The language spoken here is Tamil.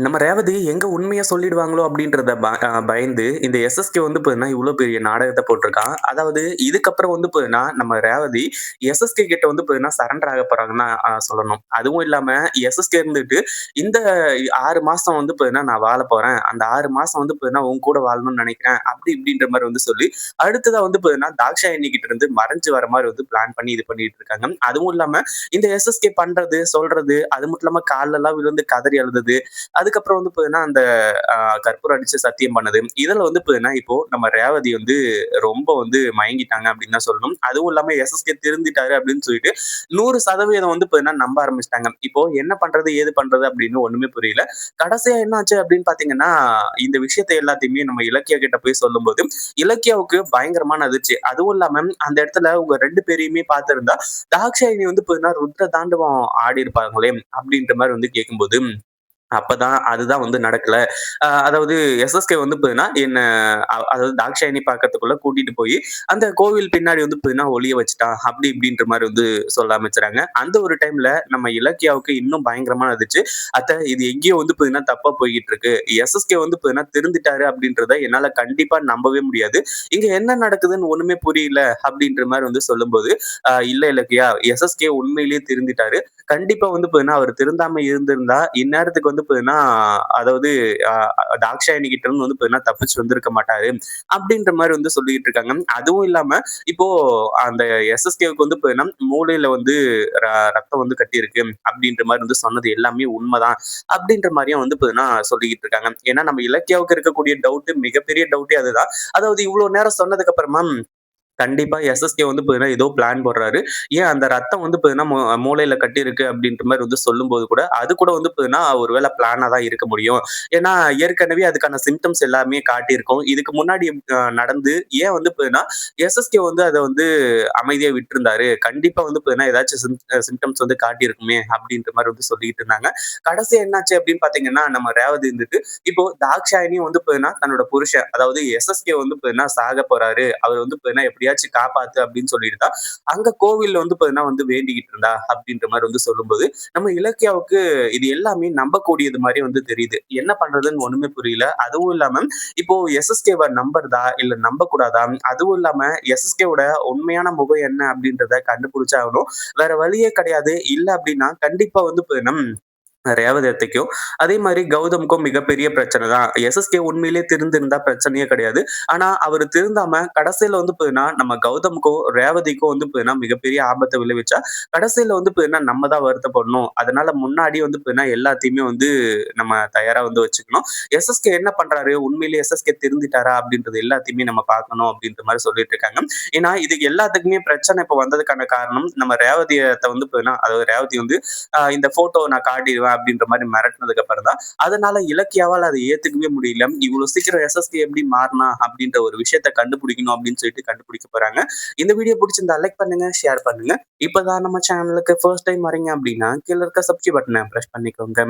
நம்ம ரேவதி எங்க உண்மையா சொல்லிடுவாங்களோ அப்படின்றத ப பயந்து இந்த எஸ்எஸ்கே வந்து பார்த்தீங்கன்னா, இவ்ளோ பெரிய நாடகத்தை போட்டிருக்கான் அதாவது இதுக்கப்புறம் வந்து பார்த்தீங்கன்னா, நம்ம ரேவதி எஸ்எஸ்கே கிட்ட வந்து பார்த்தீங்கன்னா, சரண்டர் ஆக போறாங்கன்னு சொல்லணும். அதுவும் இல்லாம எஸ்எஸ்கே இருந்துட்டு இந்த ஆறு மாசம் வந்து பார்த்தீங்கன்னா, நான் வாழ போறேன். அந்த ஆறு மாசம் வந்து பார்த்தீங்கன்னா, உன் கூட வாழணும்னு நினைக்கிறேன் அப்படி இப்படின்ற மாதிரி வந்து சொல்லி, அடுத்ததா வந்து பார்த்தீங்கன்னா, தாக்ஷாயணி கிட்ட இருந்து மறைஞ்சு வர மாதிரி வந்து பிளான் பண்ணி இது பண்ணிட்டு இருக்காங்க. அதுவும் இல்லாம இந்த எஸ்எஸ்கே பண்றது, சொல்றது, அது மட்டும் இல்லாம காலெல்லாம் விழுந்து கதறி அழுதது, அதுக்கப்புறம் வந்து பார்த்தீங்கன்னா, அந்த கற்பூரம் அடிச்சு சத்தியம் பண்ணது. இதுல வந்து பார்த்தீங்கன்னா, இப்போ நம்ம ரேவதி வந்து ரொம்ப வந்து மயங்கிட்டாங்க அப்படின்னு தான் சொல்லணும். அதுவும் இல்லாம எஸ்எஸ்கே திருந்திட்டாரு அப்படின்னு சொல்லிட்டு 100% வந்து பார்த்தீங்கன்னா, நம்ப ஆரம்பிச்சிட்டாங்க இப்போ என்ன பண்றது? ஏது பண்றது? அப்படின்னு ஒண்ணுமே புரியல. கடைசியா என்ன ஆச்சு அப்படின்னு பார்த்தீங்கன்னா, இந்த விஷயத்தை எல்லாத்தையுமே நம்ம இலக்கியா கிட்ட போய் சொல்லும்போது, இலக்கியாவுக்கு பயங்கரமான அதிர்ச்சி. அதுவும் இல்லாம அந்த இடத்துல உங்க ரெண்டு பேரையுமே பார்த்திருந்தா, தாக்ஷாயினி வந்து பார்த்தீங்கன்னா, ருத்ர தாண்டவம் ஆடியிருப்பாங்களே அப்படின்ற மாதிரி வந்து கேட்கும்போது, அப்பதான் அதுதான் வந்து நடக்கல. அதாவது எஸ்எஸ்கே வந்து பார்த்தீங்கன்னா, என்ன அதாவது தாக்ஷாயணி பார்க்கறதுக்குள்ள கூட்டிட்டு போய் அந்த கோவில் பின்னாடி வந்து பார்த்தீங்கன்னா, ஒளிய வச்சுட்டான். அப்படி இப்படின்ற மாதிரி வந்து சொல்ல ஆரம்பிச்சுறாங்க. அந்த ஒரு டைம்ல நம்ம இலக்கியாவுக்கு இன்னும் பயங்கரமான இருந்துச்சு அத்த இது எங்கேயோ வந்து பார்த்தீங்கன்னா, தப்பா போய்கிட்டு இருக்கு. எஸ்எஸ்கே வந்து பார்த்தீங்கன்னா, திருந்திட்டாரு அப்படின்றத என்னால கண்டிப்பா நம்பவே முடியாது. இங்க என்ன நடக்குதுன்னு ஒண்ணுமே புரியல அப்படின்ற மாதிரி வந்து சொல்லும்போது, இல்ல இலக்கியா, எஸ்எஸ்கே உண்மையிலேயே திருந்திட்டாரு. கண்டிப்பா வந்து பார்த்தீங்கன்னா, அவர் திருந்தாம இருந்திருந்தா, இந்நேரத்துக்கு வந்து பார்த்தீங்கன்னா, அதாவது தாக்ஷாயணி கிட்ட இருந்து வந்து பார்த்தீங்கன்னா, தப்பிச்சு வந்திருக்க மாட்டாரு. அப்படின்ற மாதிரி வந்து சொல்லிட்டு இருக்காங்க. அதுவும் இல்லாம இப்போ அந்த எஸ்எஸ்கேவுக்கு வந்து பார்த்தீங்கன்னா, மூளையில வந்து ர ரத்தம் வந்து கட்டியிருக்கு அப்படின்ற மாதிரி வந்து சொன்னது எல்லாமே உண்மைதான் அப்படின்ற மாதிரியும் வந்து பார்த்தீங்கன்னா, சொல்லிக்கிட்டு இருக்காங்க. ஏன்னா நம்ம இலக்கியாவுக்கு இருக்கக்கூடிய டவுட் மிகப்பெரிய டவுட்டே அதுதான். அதாவது இவ்வளவு நேரம் சொன்னதுக்கு அப்புறமா கண்டிப்பா எஸ்எஸ்கே வந்து பார்த்தீங்கன்னா, ஏதோ பிளான் போடுறாரு. ஏன் அந்த ரத்தம் வந்து பார்த்தீங்கன்னா, மூ மூளையில கட்டியிருக்கு அப்படின்ற மாதிரி வந்து சொல்லும்போது கூட, அது கூட வந்து பார்த்தீங்கன்னா, ஒருவேளை பிளானா தான் இருக்க முடியும். ஏன்னா, ஏற்கனவே அதுக்கான சிம்டம்ஸ் எல்லாமே காட்டியிருக்கும். இதுக்கு முன்னாடி நடந்து ஏன் வந்து பார்த்தீங்கன்னா, எஸ்எஸ்கே வந்து அதை வந்து அமைதியா விட்டுருந்தாரு கண்டிப்பா வந்து பார்த்தீங்கன்னா, ஏதாச்சும் சிம்டம்ஸ் வந்து காட்டியிருக்குமே அப்படின்ற மாதிரி வந்து சொல்லிட்டு இருந்தாங்க. கடைசி என்னாச்சு அப்படின்னு பாத்தீங்கன்னா நம்ம ரேவதி இருந்துட்டு, இப்போ தாக்ஷாயினி வந்து பார்த்தீங்கன்னா, தன்னோட புருஷன் அதாவது எஸ்எஸ்கே வந்து பார்த்தீங்கன்னா, சாக போறாரு. அவர் வந்து பார்த்தீங்கன்னா, எப்படியாச்சும் காப்பாத்து அப்படின்னு சொல்லிட்டு அங்க கோவில்ல வந்து பாத்தீங்கன்னா வந்து வேண்டிக்கிட்டு இருந்தா அப்படின்ற மாதிரி வந்து சொல்லும்போது, நம்ம இலக்கியாவுக்கு இது எல்லாமே நம்பக்கூடியது மாதிரி வந்து தெரியுது. என்ன பண்றதுன்னு ஒண்ணுமே புரியல. அதுவும் இல்லாம இப்போ எஸ்எஸ்கேவ நம்புறதா? இல்ல நம்பக்கூடாதா? அதுவும் இல்லாம எஸ்எஸ்கேவோட உண்மையான முகம் என்ன அப்படின்றத கண்டுபிடிச்சாகணும். வேற வழியே கிடையாது. இல்ல அப்படின்னா கண்டிப்பா வந்து ரேவதத்தைக்கும் அதே மாதிரி கௌதமுக்கும் மிகப்பெரிய பிரச்சனை தான். எஸ்எஸ்கே உண்மையிலேயே திருந்திருந்தா பிரச்சனையே கிடையாது. ஆனா, அவர் திருந்தாம கடைசியில வந்து போதுன்னா நம்ம கௌதமுக்கும், ரேவதிக்கும் வந்து போதுன்னா மிகப்பெரிய ஆபத்தை விளைவிச்சா, கடைசியில வந்து போதுன்னா நம்ம தான் வருத்தப்படணும். அதனால முன்னாடி வந்து போதுன்னா எல்லாத்தையுமே வந்து நம்ம தயாரா வந்து வச்சுக்கணும். எஸ்எஸ்கே என்ன பண்றாரு? உண்மையிலேயே எஸ்எஸ்கே திருந்திட்டாரா? அப்படின்றது எல்லாத்தையுமே நம்ம பார்க்கணும் அப்படின்ற மாதிரி சொல்லிட்டு இருக்காங்க. ஏன்னா, இது எல்லாத்துக்குமே பிரச்சனை இப்ப வந்ததுக்கான காரணம், நம்ம ரேவதியத்தை வந்து போதுன்னா அதாவது ரேவதி வந்து இந்த போட்டோ நான் காட்டிடுவேன் காட்டிருவேன் அப்படின்ற மாதிரி மிரட்டினதுக்கு அப்புறம் தான், அதனால இலக்கியாவால் அதை ஏத்துக்கவே முடியல. இவ்வளவு சீக்கிரம் எஸ்எஸ்கே எப்படி மாறினா அப்படின்ற ஒரு விஷயத்த கண்டுபிடிக்கணும் அப்படின்னு சொல்லிட்டு கண்டுபிடிக்க போறாங்க. இந்த வீடியோ பிடிச்சிருந்தா லைக் பண்ணுங்க, ஷேர் பண்ணுங்க. இப்பதான் நம்ம சேனலுக்கு ஃபர்ஸ்ட் டைம் வரீங்க அப்படின்னா, கீழே இருக்க சப்ஸ்கிரைப் பட்டனை ப்ரெஸ் பண்ணிக்கோங்க.